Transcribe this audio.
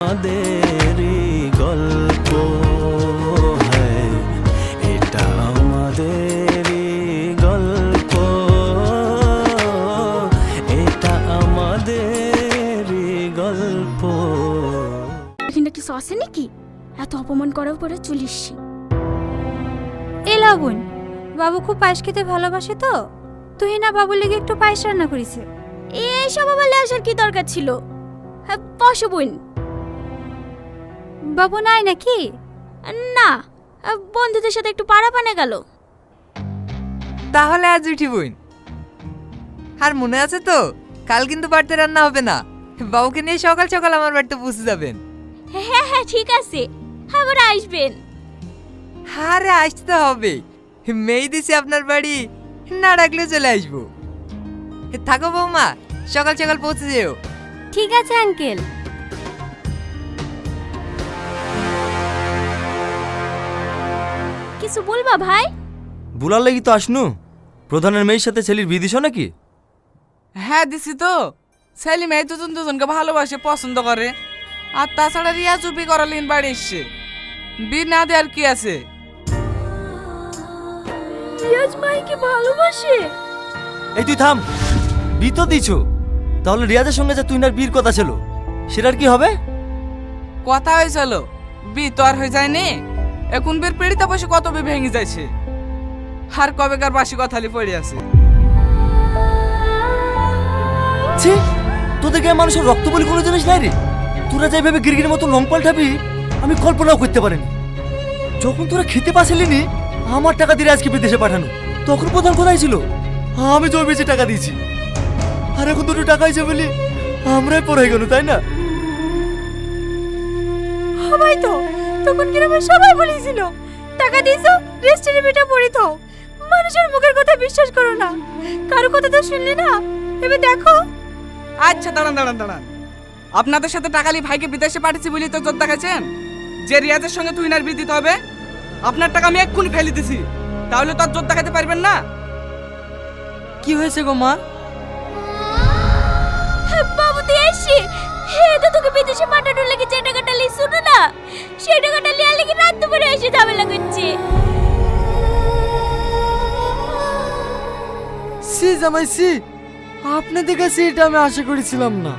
আমাদেরই গল্প হ্যায় এটা আমাদেরই গল্প। এটা আমাদেরই গল্প। এখানে কিছু আছে নাকি? এত অপমান করার পরে চলিস এ লাবণ, বাবু খুব পায়েস খেতে ভালোবাসে তো? তুই না বাবুর লেগে একটু পায়েস রান্না করেছে। এইসব বলে আসার কি দরকার ছিল? হ্যাঁ বসো বোন বাবু নাই নাকি? না বন্ধুদের সাথে একটু পাড়া পানে গেল। তাহলে আজ উঠি বোন আর মনে আছে তো কাল কিন্তু বাড়িতে রান্না হবে না। বাবুকে নিয়ে সকাল সকাল আমার বাড়িতে পৌঁছে যাবেন। হ্যাঁ হ্যাঁ ঠিক আছে। আবার আসবেন। আরে আসতে হবে। মেয়ে দিছি আপনার বাড়ি না ডাকলে চলে আসব। থাকো বৌমা সকাল সকাল পৌঁছে যেও। ঠিক আছে আঙ্কেল। কিছু বলবা ভাই? বুলার লাগি তো আসনু। প্রধানের মেয়ের সাথে ছেলির বিদিশ নাকি? হ্যাঁ দিছি তো। সেলিম এই দুজন দুজনকে ভালোবাসে পছন্দ করে। আর তাছাড়া রিয়া চুপি করালিন বাড়ি এসছে। বি না দেওয়ার কি আছে? রিয়াজ ভাইকে ভালোবাসে? এই তুই থাম। বি তো দিছো। তাহলে রিয়াজের সঙ্গে যে তুই না বীর কথা ছিল সেটার কি হবে? কথা হয়েছিল। বি তো আর হয়ে যায়নি। এখন বের পেড়িতে বসে কত বি ভেঙে যাইছে? আর কবেকার বাসি কথালি পড়ে আছে? ছি তোদের গায়ে মানুষের রক্ত বলি কোনো জিনিস নাই রে। তোরা যেভাবে গিরগির মতো লং পাল্টাবি আমি কল্পনাও করতে পারিনি। যখন তোরা খেতে পারছিলি নি আমার টাকা দিয়ে আজকে বিদেশে পাঠানো। তখন প্রধান কোথায় ছিল? আমি জমি বেচে টাকা দিয়েছি। আর এখন দুটো টাকা হয়েছে বলি আমরাই পড়ে গেল তাই না? সবাই তো। তখন গ্রামের সবাই বলেছিল? টাকা দিয়েছ রেস্টুরেন্টে বেটা পড়ে থাও। মানুষের মুখের কথা বিশ্বাস করো না। কারও কথা তো শুনলে না? এবার দেখো। আচ্ছা দাঁড়ান দাঁড়ান দাঁড়ান। আপনাদের সাথে টাকালি ভাইকে বিদেশে পাঠিয়েছি বলি তো জোর দেখাচ্ছেন? যে রিয়াজের সঙ্গে তুই না বিয়ে দিতে হবে আপনার টাকা আমি এক্ষুনি ফেলে দিছি। তাহলে তো আর জোর দেখাতে পারবেন না? কি হয়েছে গো মা? বাবু তুই এসছি। বিদেশে পাঠানোর লাগে যে টাকাটা লি, শুনো না? সেই টাকাটা লিয়া লেগে রাত এসে ঝামেলা করছি। জামাই আপনাদের কাছে এটা আমি আশা করেছিলাম না।